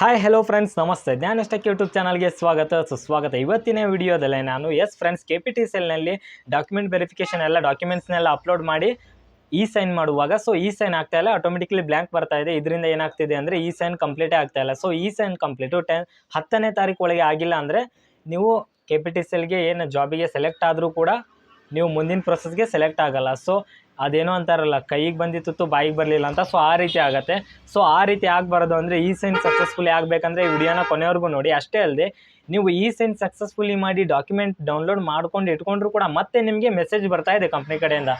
Hi hello friends ನಮಸ್ತೆ. ಜ್ಞಾನಷ್ಟಕ್ಕೆ YouTube ಚಾನಲ್ಗೆ ಸ್ವಾಗತ. ಸುಸ್ವಾಗತ. ಇವತ್ತಿನ ವಿಡಿಯೋದಲ್ಲೇ ನಾನು yes friends K P T ಸೆಲ್ನಲ್ಲಿ document verification ಎಲ್ಲ ಡಾಕ್ಯುಮೆಂಟ್ಸ್ನೆಲ್ಲ ಅಪ್ಲೋಡ್ ಮಾಡಿ ಇ ಸೈನ್ ಮಾಡುವಾಗ. ಸೊ ಇ ಸೈನ್ ಆಗ್ತಾ ಇಲ್ಲ. ಆಟೋಮೆಟಿಕ್ಲಿ ಬ್ಲ್ಯಾಂಕ್ ಬರ್ತಾ ಇದೆ. ಇದರಿಂದ ಏನಾಗ್ತಿದೆ ಅಂದರೆ ಇ ಸೈನ್ ಕಂಪ್ಲೀಟೇ ಆಗ್ತಾ ಇಲ್ಲ. So e sign complete ten ಹತ್ತನೇ ತಾರೀಕು ಒಳಗೆ ಆಗಿಲ್ಲ ಅಂದರೆ ನೀವು ಕೆ ಪಿ ಟಿ ಸೆಲ್ಗೆ ಏನು ಜಾಬಿಗೆ ಸೆಲೆಕ್ಟ್ ಆದರೂ ಕೂಡ ನೀವು ಮುಂದಿನ ಪ್ರೊಸೆಸ್ಗೆ ಸೆಲೆಕ್ಟ್ ಆಗಲ್ಲ. ಸೊ ಅದೇನೋ ಅಂತಾರಲ್ಲ, ಕೈಗೆ ಬಂದಿತ್ತು ಬಾಯಿಗೆ ಬರಲಿಲ್ಲ ಅಂತ ಸೊ ಆ ರೀತಿ ಆಗುತ್ತೆ. ಸೊ ಆ ರೀತಿ ಆಗಬಾರ್ದು ಅಂದರೆ ಈ ಸೈನ್ ಸಕ್ಸಸ್ಫುಲಿ ಆಗಬೇಕಂದ್ರೆ ಈ ವಿಡಿಯೋನ ಕೊನೆವರೆಗೂ ನೋಡಿ. ಅಷ್ಟೇ ಅಲ್ಲದೆ ನೀವು ಈ ಸೈನ್ ಸಕ್ಸಸ್ಫುಲಿ ಮಾಡಿ ಡಾಕ್ಯುಮೆಂಟ್ ಡೌನ್ಲೋಡ್ ಮಾಡ್ಕೊಂಡು ಇಟ್ಕೊಂಡ್ರು ಕೂಡ ಮತ್ತೆ ನಿಮಗೆ ಮೆಸೇಜ್ ಬರ್ತಾ ಇದೆ ಕಂಪ್ನಿ ಕಡೆಯಿಂದ.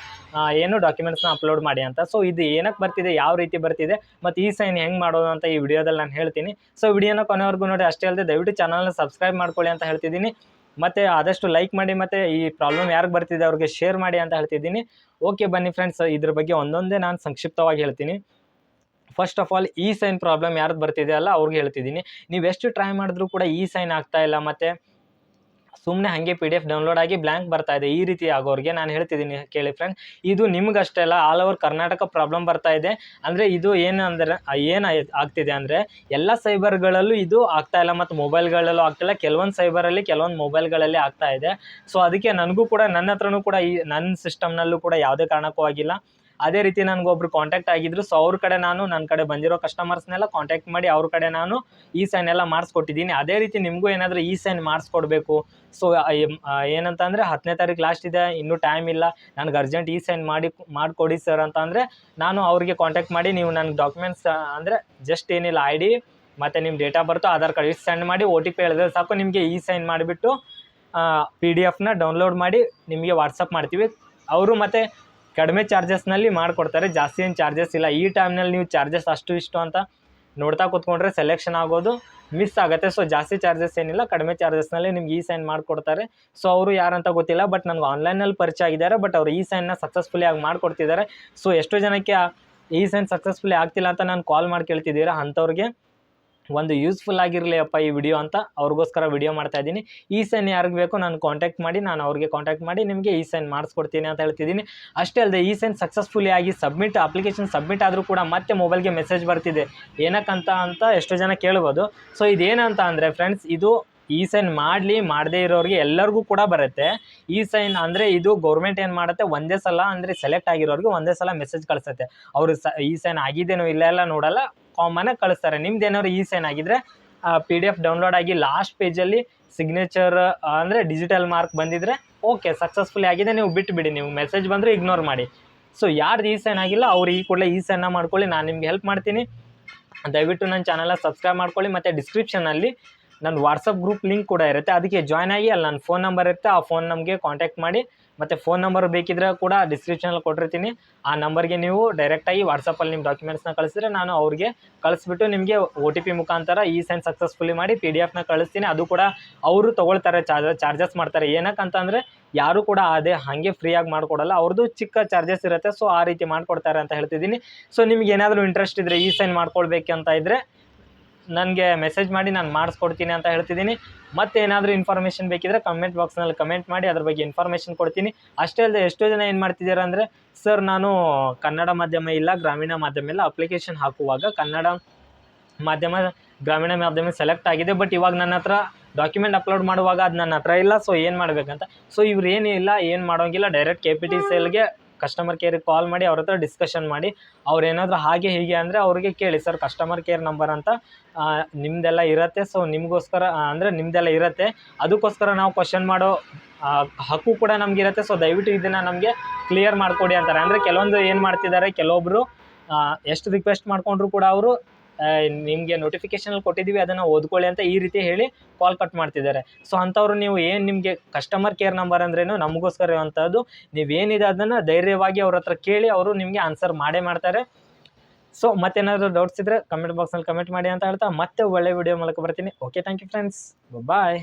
ಏನು ಡಾಕ್ಯುಮೆಂಟ್ಸ್ನ ಅಪ್ಲೋಡ್ ಮಾಡಿ ಅಂತ. ಸೊ ಇದು ಏನಕ್ಕೆ ಬರ್ತಿದೆ, ಯಾವ ರೀತಿ ಬರ್ತಿದೆ, ಮತ್ತು ಈ ಸೈನ್ ಹೆಂಗೆ ಮಾಡೋದು ಅಂತ ಈ ವಿಡಿಯೋದಲ್ಲಿ ನಾನು ಹೇಳ್ತೀನಿ. ಸೊ ವಿಡಿಯೋನ ಕೊನೆವರೆಗೂ ನೋಡಿ. ಅಷ್ಟೇ ಅಲ್ಲದೆ ದಯವಿಟ್ಟು ಚಾನಲ್ನ ಸಬ್ಸ್ಕ್ರೈಬ್ ಮಾಡ್ಕೊಳ್ಳಿ ಅಂತ ಹೇಳ್ತಿದ್ದೀನಿ. ಮತ್ತು ಆದಷ್ಟು ಲೈಕ್ ಮಾಡಿ ಮತ್ತು ಈ ಪ್ರಾಬ್ಲಮ್ ಯಾರಿಗೆ ಬರ್ತಿದೆ ಅವ್ರಿಗೆ ಶೇರ್ ಮಾಡಿ ಅಂತ ಹೇಳ್ತಿದ್ದೀನಿ. ಓಕೆ ಬನ್ನಿ ಫ್ರೆಂಡ್ಸ್ ಇದ್ರ ಬಗ್ಗೆ ಒಂದೊಂದೇ ನಾನು ಸಂಕ್ಷಿಪ್ತವಾಗಿ ಹೇಳ್ತೀನಿ. First of all e sign problem ಯಾರ್ದು ಬರ್ತಿದೆ ಅಲ್ಲ ಅವ್ರಿಗೆ ಹೇಳ್ತಿದ್ದೀನಿ. ನೀವು ಎಷ್ಟು ಟ್ರೈ ಮಾಡಿದ್ರು ಕೂಡ ಈ ಸೈನ್ ಆಗ್ತಾ ಇಲ್ಲ ಮತ್ತು ಸುಮ್ಮನೆ ಹಾಗೆ ಪಿ ಡಿ ಎಫ್ ಡೌನ್ಲೋಡ್ ಆಗಿ ಬ್ಲ್ಯಾಂಕ್ ಬರ್ತಾ ಇದೆ. ಈ ರೀತಿ ಆಗೋರಿಗೆ ನಾನು ಹೇಳ್ತಿದ್ದೀನಿ ಕೇಳಿ ಫ್ರೆಂಡ್ ಇದು ನಿಮ್ಗಷ್ಟೇ ಅಲ್ಲ ಆಲ್ ಓವರ್ ಕರ್ನಾಟಕ ಪ್ರಾಬ್ಲಮ್ ಬರ್ತಾ ಇದೆ. ಅಂದರೆ ಇದು ಏನು ಅಂದರೆ ಏನು ಆಗ್ತಿದೆ ಅಂದರೆ, ಎಲ್ಲ ಸೈಬರ್ಗಳಲ್ಲೂ ಇದು ಆಗ್ತಾ ಇಲ್ಲ ಮತ್ತು ಮೊಬೈಲ್ಗಳಲ್ಲೂ ಆಗ್ತಿಲ್ಲ ಕೆಲವೊಂದು ಸೈಬರಲ್ಲಿ ಕೆಲವೊಂದು ಮೊಬೈಲ್ಗಳಲ್ಲಿ ಆಗ್ತಾ ಇದೆ. ಸೊ ಅದಕ್ಕೆ ನನಗೂ ಕೂಡ ನನ್ನ ಹತ್ರನೂ ಕೂಡ ಈ ನನ್ನ ಸಿಸ್ಟಮ್ನಲ್ಲೂ ಕೂಡ ಯಾವುದೇ ಕಾರಣಕ್ಕೂ ಆಗಿಲ್ಲ. ಅದೇ ರೀತಿ ನನಗೊಬ್ರು ಕಾಂಟ್ಯಾಕ್ಟ್ ಆಗಿದ್ರು ಸೊ ಅವ್ರ ಕಡೆ ನಾನು ನನ್ನ ಕಡೆ ಬಂದಿರೋ ಕಸ್ಟಮರ್ಸ್ನೆಲ್ಲ ಕಾಂಟ್ಯಾಕ್ಟ್ ಮಾಡಿ ಅವ್ರ ಕಡೆ ನಾನು ಈ ಸೈನ್ ಎಲ್ಲ ಮಾಡಿಸ್ಕೊಟ್ಟಿದ್ದೀನಿ. ಅದೇ ರೀತಿ ನಿಮಗೂ ಏನಾದರೂ ಈ ಸೈನ್ ಮಾಡಿಸ್ಕೊಡ್ಬೇಕು. ಸೊ ಏನಂತ ಅಂದರೆ ಹತ್ತನೇ ತಾರೀಕು ಲಾಸ್ಟ್ ಇದೆ, ಇನ್ನೂ ಟೈಮ್ ಇಲ್ಲ. ನನಗೆ ಅರ್ಜೆಂಟ್ ಈ ಸೈನ್ ಮಾಡಿ, ಮಾಡಿಕೊಡಿ ಸರ್ ಅಂತ ಅಂದರೆ ನಾನು ಅವ್ರಿಗೆ ಕಾಂಟ್ಯಾಕ್ಟ್ ಮಾಡಿ ನೀವು ನನಗೆ ಡಾಕ್ಯುಮೆಂಟ್ಸ್ ಅಂದರೆ ಜಸ್ಟ್ ಏನಿಲ್ಲ ಐ ಡಿ ಮತ್ತು ನಿಮ್ಮ date of birth Aadhaar card ಇಷ್ಟು ಸೆಂಡ್ ಮಾಡಿ ಒ ಟಿ ಪಿ ಹೇಳಿದ್ರೆ ಸಾಕು. ನಿಮಗೆ ಈ ಸೈನ್ ಮಾಡಿಬಿಟ್ಟು ಪಿ ಡಿ ಎಫ್ನ ಡೌನ್ಲೋಡ್ ಮಾಡಿ ನಿಮಗೆ ವಾಟ್ಸಪ್ ಮಾಡ್ತೀವಿ. ಅವರು ಮತ್ತು ಕಡಿಮೆ ಚಾರ್ಜಸ್ನಲ್ಲಿ ಮಾಡಿಕೊಡ್ತಾರೆ, ಜಾಸ್ತಿ ಏನು ಚಾರ್ಜಸ್ ಇಲ್ಲ. ಈ ಟೈಮ್ನಲ್ಲಿ ನೀವು ಚಾರ್ಜಸ್ ಅಷ್ಟು ಇಷ್ಟು ಅಂತ ನೋಡ್ತಾ ಕೂತ್ಕೊಂಡ್ರೆ ಸೆಲೆಕ್ಷನ್ ಆಗೋದು ಮಿಸ್ ಆಗುತ್ತೆ. ಸೊ ಜಾಸ್ತಿ ಚಾರ್ಜಸ್ ಏನಿಲ್ಲ, ಕಡಿಮೆ ಚಾರ್ಜಸ್ನಲ್ಲಿ ನಿಮ್ಗೆ ಈ ಸೈನ್ ಮಾಡಿಕೊಡ್ತಾರೆ. ಸೊ ಅವರು ಯಾರಂತ ಗೊತ್ತಿಲ್ಲ ಬಟ್ ನನಗೆ ಆನ್ಲೈನಲ್ಲಿ ಪರಿಚಯ ಆಗಿದ್ದಾರೆ ಬಟ್ ಅವರು ಈ ಸೈನ್ನ ಸಕ್ಸಸ್ಫುಲಿ ಆಗಿ ಮಾಡಿಕೊಡ್ತಿದ್ದಾರೆ. ಸೊ ಎಷ್ಟೋ ಜನಕ್ಕೆ ಈ ಸೈನ್ ಸಕ್ಸಸ್ಫುಲಿ ಆಗ್ತಿಲ್ಲ ಅಂತ ನಾನು ಕಾಲ್ ಮಾಡಿ ಕೇಳ್ತಿದ್ದೀರಾ ಅಂಥವ್ರಿಗೆ. ಒಂದು ಯೂಸ್ಫುಲ್ ಆಗಿರಲಿ ಅಪ್ಪ ಈ ವಿಡಿಯೋ ಅಂತ ಅವ್ರಿಗೋಸ್ಕರ ವಿಡಿಯೋ ಮಾಡ್ತಾ ಇದ್ದೀನಿ. ಈ ಸೈನ್ ಯಾರಿಗೆ ಬೇಕು ನಾನು ಕಾಂಟ್ಯಾಕ್ಟ್ ಮಾಡಿ, ನಾನು ಅವ್ರಿಗೆ ಕಾಂಟ್ಯಾಕ್ಟ್ ಮಾಡಿ ನಿಮಗೆ ಈ ಸೈನ್ ಮಾಡಿಸ್ಕೊಡ್ತೀನಿ ಅಂತ ಹೇಳ್ತಿದ್ದೀನಿ. ಅಷ್ಟೇ ಅಲ್ಲದೆ ಈ ಸೈನ್ ಸಕ್ಸಸ್ಫುಲಿ ಆಗಿ ಸಬ್ಮಿಟ್ ಅಪ್ಲಿಕೇಶನ್ ಸಬ್ಮಿಟ್ ಆದರೂ ಕೂಡ ಮತ್ತೆ ಮೊಬೈಲ್ಗೆ ಮೆಸೇಜ್ ಬರ್ತಿದೆ. ಏನಕ್ಕಂತ ಅಂತ ಎಷ್ಟೋ ಜನ ಕೇಳ್ಬೋದು. ಸೊ ಇದೇನಂತ ಅಂದರೆ ಫ್ರೆಂಡ್ಸ್ ಇದು ಈ ಸೈನ್ ಮಾಡಲಿ, ಮಾಡದೇ ಇರೋರಿಗೆ ಎಲ್ಲರಿಗೂ ಕೂಡ ಬರುತ್ತೆ. ಈ ಸೈನ್ ಅಂದರೆ ಇದು ಗೌರ್ಮೆಂಟ್ ಏನು ಮಾಡುತ್ತೆ, ಒಂದೇ ಸಲ ಅಂದರೆ ಸೆಲೆಕ್ಟ್ ಆಗಿರೋರಿಗೆ ಒಂದೇ ಸಲ ಮೆಸೇಜ್ ಕಳಿಸುತ್ತೆ. ಅವರು ಸ ಈ ಸೈನ್ ಆಗಿದ್ದೇನೋ ಇಲ್ಲ ಎಲ್ಲ ನೋಡಲ್ಲ ಕಾಮನಾಗಿ ಕಳಿಸ್ತಾರೆ. ನಿಮ್ದು ಏನಾದ್ರು ಈ ಸೈನ್ ಆಗಿದ್ರೆ ಪಿ ಡಿ ಎಫ್ ಡೌನ್ಲೋಡ್ ಆಗಿ ಲಾಸ್ಟ್ ಪೇಜಲ್ಲಿ ಸಿಗ್ನೇಚರ್ ಅಂದರೆ ಡಿಜಿಟಲ್ ಮಾರ್ಕ್ ಬಂದಿದ್ರೆ ಓಕೆ ಸಕ್ಸಸ್ಫುಲಿ ಆಗಿದೆ, ನೀವು ಬಿಟ್ಟುಬಿಡಿ ನೀವು ಮೆಸೇಜ್ ಬಂದರೆ ಇಗ್ನೋರ್ ಮಾಡಿ. ಸೊ ಯಾರ್ದು ಈ ಸೈನ್ ಆಗಿಲ್ಲ, ಅವ್ರು ಈ ಕೂಡಲೇ ಈ ಸೈನ್ನ ಮಾಡ್ಕೊಳ್ಳಿ, ನಾನು ನಿಮ್ಗೆ ಹೆಲ್ಪ್ ಮಾಡ್ತೀನಿ. ದಯವಿಟ್ಟು ನನ್ನ ಚಾನಲ್ನ ಸಬ್ಸ್ಕ್ರೈಬ್ ಮಾಡ್ಕೊಳ್ಳಿ, ಮತ್ತು ಡಿಸ್ಕ್ರಿಪ್ಷನಲ್ಲಿ ನನ್ನ ವಾಟ್ಸಪ್ ಗ್ರೂಪ್ ಲಿಂಕ್ ಕೂಡ ಇರುತ್ತೆ. ಅದಕ್ಕೆ ಜಾಯ್ನ್ ಆಗಿ ಅಲ್ಲಿ ನನ್ನ ಫೋನ್ ನಂಬರ್ ಇರುತ್ತೆ, ಆ ಫೋನ್ ನಮಗೆ ಕಾಂಟ್ಯಾಕ್ಟ್ ಮಾಡಿ. ಮತ್ತು ಫೋನ್ ನಂಬರ್ ಬೇಕಿದ್ರೆ ಕೂಡ ಡಿಸ್ಕ್ರಿಪ್ಷನಲ್ಲಿ ಕೊಟ್ಟಿರ್ತೀನಿ. ಆ ನಂಬರ್ಗೆ ನೀವು ಡೈರೆಕ್ಟಾಗಿ ವಾಟ್ಸಪ್ಪಲ್ಲಿ ನಿಮ್ಮ ಡಾಕ್ಯುಮೆಂಟ್ಸ್ನ ಕಳಿಸಿದ್ರೆ ನಾನು ಅವ್ರಿಗೆ ಕಳಿಸ್ಬಿಟ್ಟು ನಿಮಗೆ ಒ ಟಿ ಪಿ ಮುಖಾಂತರ ಈ ಸೈನ್ ಸಕ್ಸಸ್ಫುಲಿ ಮಾಡಿ ಪಿ ಡಿ ಎಫ್ನ ಕಳಿಸ್ತೀನಿ. ಅದು ಕೂಡ ಅವರು ತೊಗೊಳ್ತಾರೆ ಚಾರ್ಜ್ ಚಾರ್ಜಸ್ ಮಾಡ್ತಾರೆ. ಏನಕ್ಕಂತಂದರೆ ಯಾರು ಕೂಡ ಅದೇ ಹಾಗೆ ಫ್ರೀಯಾಗಿ ಮಾಡಿಕೊಡಲ್ಲ. ಅವ್ರದ್ದು ಚಿಕ್ಕ ಚಾರ್ಜಸ್ ಇರುತ್ತೆ. ಸೊ ಆ ರೀತಿ ಮಾಡಿಕೊಡ್ತಾರೆ ಅಂತ ಹೇಳ್ತಿದ್ದೀನಿ. ಸೊ ನಿಮ್ಗೆ ಏನಾದರೂ ಇಂಟ್ರೆಸ್ಟ್ ಇದ್ದರೆ ಈ ಸೈನ್ ಮಾಡ್ಕೊಳ್ಬೇಕಂತ ಇದ್ದರೆ ನನಗೆ ಮೆಸೇಜ್ ಮಾಡಿ ನಾನು ಮಾಡಿಸ್ಕೊಡ್ತೀನಿ ಅಂತ ಹೇಳ್ತಿದ್ದೀನಿ. ಮತ್ತೆ ಏನಾದರೂ ಇನ್ಫಾರ್ಮೇಷನ್ ಬೇಕಿದ್ರೆ ಕಮೆಂಟ್ ಬಾಕ್ಸ್ನಲ್ಲಿ ಕಮೆಂಟ್ ಮಾಡಿ, ಅದ್ರ ಬಗ್ಗೆ ಇನ್ಫಾರ್ಮೇಷನ್ ಕೊಡ್ತೀನಿ. ಅಷ್ಟೇ ಅಲ್ಲದೆ ಎಷ್ಟೋ ಜನ ಏನು ಮಾಡ್ತಿದ್ದೀರಾ ಅಂದರೆ ಸರ್ ನಾನು ಕನ್ನಡ ಮಾಧ್ಯಮ ಇಲ್ಲ, ಗ್ರಾಮೀಣ ಮಾಧ್ಯಮ ಇಲ್ಲ ಅಪ್ಲಿಕೇಶನ್ ಹಾಕುವಾಗ ಕನ್ನಡ ಮಾಧ್ಯಮ, ಗ್ರಾಮೀಣ ಮಾಧ್ಯಮ ಸೆಲೆಕ್ಟ್ ಆಗಿದೆ. ಬಟ್ ಇವಾಗ ನನ್ನ ಹತ್ರ ಡಾಕ್ಯುಮೆಂಟ್ ಅಪ್ಲೋಡ್ ಮಾಡುವಾಗ ಅದು ನನ್ನ ಹತ್ರ ಇಲ್ಲ. ಸೊ ಏನು ಮಾಡಬೇಕಂತ? ಸೊ ಇವ್ರು ಏನಿಲ್ಲ, ಏನು ಮಾಡೋಂಗಿಲ್ಲ. ಡೈರೆಕ್ಟ್ ಕೆ ಪಿ ಟಿ ಸೆಲ್ಗೆ ಕಸ್ಟಮರ್ ಕೇರಿಗೆ ಕಾಲ್ ಮಾಡಿ ಅವ್ರ ಹತ್ರ ಡಿಸ್ಕಷನ್ ಮಾಡಿ, ಅವ್ರು ಏನಾದರೂ ಹಾಗೆ ಹೀಗೆ ಅಂದರೆ ಅವ್ರಿಗೆ ಕೇಳಿ, ಸರ್ ಕಸ್ಟಮರ್ ಕೇರ್ ನಂಬರ್ ಅಂತ ನಿಮ್ಮದೆಲ್ಲ ಇರುತ್ತೆ ಸೊ ನಿಮಗೋಸ್ಕರ ಅಂದರೆ ನಿಮ್ಮದೆಲ್ಲ ಇರುತ್ತೆ, ಅದಕ್ಕೋಸ್ಕರ ನಾವು ಕ್ವಶನ್ ಮಾಡೋ ಹಕ್ಕು ಕೂಡ ನಮಗಿರುತ್ತೆ ಸೊ ದಯವಿಟ್ಟು ಇದನ್ನು ನಮಗೆ ಕ್ಲಿಯರ್ ಮಾಡಿಕೊಡಿ ಅಂತಾರೆ. ಅಂದರೆ ಕೆಲವೊಂದು ಏನು ಮಾಡ್ತಿದ್ದಾರೆ ಕೆಲವೊಬ್ಬರು ಎಷ್ಟು ರಿಕ್ವೆಸ್ಟ್ ಮಾಡಿಕೊಂಡ್ರು ಕೂಡ ಅವರು ನಿಮಗೆ ನೋಟಿಫಿಕೇಷನಲ್ಲಿ ಕೊಟ್ಟಿದ್ದೀವಿ, ಅದನ್ನು ಓದ್ಕೊಳ್ಳಿ ಅಂತ ಈ ರೀತಿ ಹೇಳಿ ಕಾಲ್ ಕಟ್ ಮಾಡ್ತಿದ್ದಾರೆ. ಸೊ ಅಂಥವ್ರು ನೀವು ಏನು ನಿಮಗೆ ಕಸ್ಟಮರ್ ಕೇರ್ ನಂಬರ್ ಅಂದ್ರೇನು ನಮಗೋಸ್ಕರ ಇರುವಂಥದ್ದು ನೀವೇನಿದೆ ಅದನ್ನು ಧೈರ್ಯವಾಗಿ ಅವ್ರ ಹತ್ರ ಕೇಳಿ ಅವರು ನಿಮಗೆ ಆನ್ಸರ್ ಮಾಡೇ ಮಾಡ್ತಾರೆ. ಸೊ ಮತ್ತೇನಾದರೂ ಡೌಟ್ಸ್ ಇದ್ದರೆ ಕಮೆಂಟ್ ಬಾಕ್ಸಲ್ಲಿ ಕಮೆಂಟ್ ಮಾಡಿ ಅಂತ ಹೇಳ್ತಾ, ಮತ್ತೆ ಒಳ್ಳೆ ವಿಡಿಯೋ ಮೂಲಕ ಬರ್ತೀನಿ. Okay thank you friends bye